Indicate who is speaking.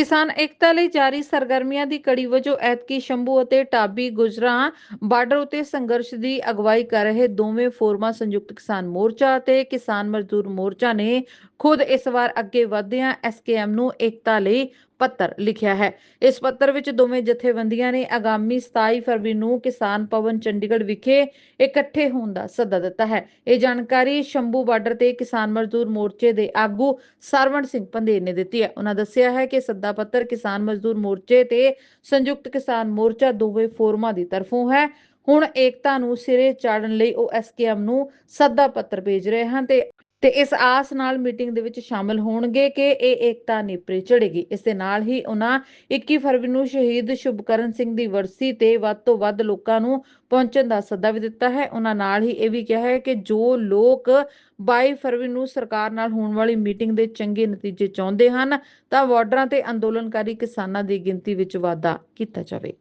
Speaker 1: ਕਿਸਾਨ ਏਕਤਾ ਲਈ ਜਾਰੀ ਸਰਗਰਮੀਆਂ ਦੀ ਕੜੀ ਵਜੋਂ ਐਤਕੀ ਸ਼ੰਭੂ ਅਤੇ ਟਾਬੀ ਗੁਜਰਾ ਬਾਰਡਰ ਉਤੇ ਸੰਘਰਸ਼ ਦੀ ਅਗਵਾਈ ਕਰ ਰਹੇ ਦੋਵੇਂ ਫੋਰਮਾਂ ਸੰਯੁਕਤ ਕਿਸਾਨ ਮੋਰਚਾ ਅਤੇ ਕਿਸਾਨ ਮਜ਼ਦੂਰ ਮੋਰਚਾ ਨੇ ਖੁਦ ਇਸ ਵਾਰ ਅੱਗੇ ਵਧਦਿਆਂ ਐਸਕੇਐਮ ਨੂੰ ਏਕਤਾ ਲਈ ਪੱਤਰ ਲਿਖਿਆ ਹੈ। ਇਸ ਪੱਤਰ ਵਿੱਚ ਦੋਵੇਂ ਜਥੇਬੰਦੀਆਂ ਨੇ ਆਗਾਮੀ 27 ਫਰਵਰੀ ਨੂੰ ਕਿਸਾਨ ਭਵਨ ਚੰਡੀਗੜ੍ਹ ਵਿਖੇ ਇਕੱਠੇ ਹੋਣ ਦਾ ਸੱਦਾ ਦਿੱਤਾ ਹੈ। ਇਹ ਜਾਣਕਾਰੀ ਸ਼ੰਭੂ ਬਾਰਡਰ ਤੇ ਕਿਸਾਨ ਮਜ਼ਦੂਰ ਮੋਰਚੇ ਦੇ ਆਗੂ ਸਰਵਣ ਸਿੰਘ ਪੰਦੇਰ ਨੇ ਦਿੱਤੀ ਹੈ। ਉਹਨਾਂ ਦੱਸਿਆ ਹੈ ਕਿ ਸੱਦਾ ਪੱਤਰ ਕਿਸਾਨ ਮਜ਼ਦੂਰ ਮੋਰਚੇ ਤੇ ਸੰਯੁਕਤ ਕਿਸਾਨ ਮੋਰਚਾ ਦੋਵੇਂ ਫੋਰਮਾਂ ਦੀ ਤਰਫੋਂ ਹੈ। ਹੁਣ ਏਕਤਾ ਨੂੰ ਸਿਰੇ ਚਾੜਨ ਲਈ ਉਹ ਐਸਕੇਐਮ ਨੂੰ ਸੱਦਾ ਪੱਤਰ ਭੇਜ ਰਹੇ ਹਨ ਤੇ ਤੇ ਇਸ ਆਸ ਨਾਲ ਮੀਟਿੰਗ ਦੇ ਵਿੱਚ ਸ਼ਾਮਲ ਹੋਣਗੇ ਕਿ ਇਹ ਏਕਤਾ ਨੇਪਰੇ ਚੜੇਗੀ ਇਸ ਦੇ ਨਾਲ ਹੀ ਉਹਨਾਂ 21 ਫਰਵਰੀ ਨੂੰ ਸ਼ਹੀਦ ਸ਼ੁਭਕਰਨ ਸਿੰਘ ਦੀ ਵਰਸੀ ਤੇ ਵੱਧ ਤੋਂ ਵੱਧ ਲੋਕਾਂ ਨੂੰ ਪਹੁੰਚਣ ਦਾ ਸੱਦਾ ਵੀ ਦਿੱਤਾ ਹੈ। ਉਹਨਾਂ ਨਾਲ ਹੀ ਇਹ ਵੀ ਕਿਹਾ ਹੈ ਕਿ ਜੋ ਲੋਕ 22 ਫਰਵਰੀ ਨੂੰ ਸਰਕਾਰ ਨਾਲ ਹੋਣ ਵਾਲੀ ਮੀਟਿੰਗ ਦੇ ਚੰਗੇ ਨਤੀਜੇ ਚਾਹੁੰਦੇ ਹਨ, ਤਾਂ ਵਾਰਡਰਾਂ ਤੇ ਅੰਦੋਲਨਕਾਰੀ ਕਿਸਾਨਾਂ ਦੀ ਗਿਣਤੀ ਵਿੱਚ ਵਾਧਾ ਕੀਤਾ ਜਾਵੇ।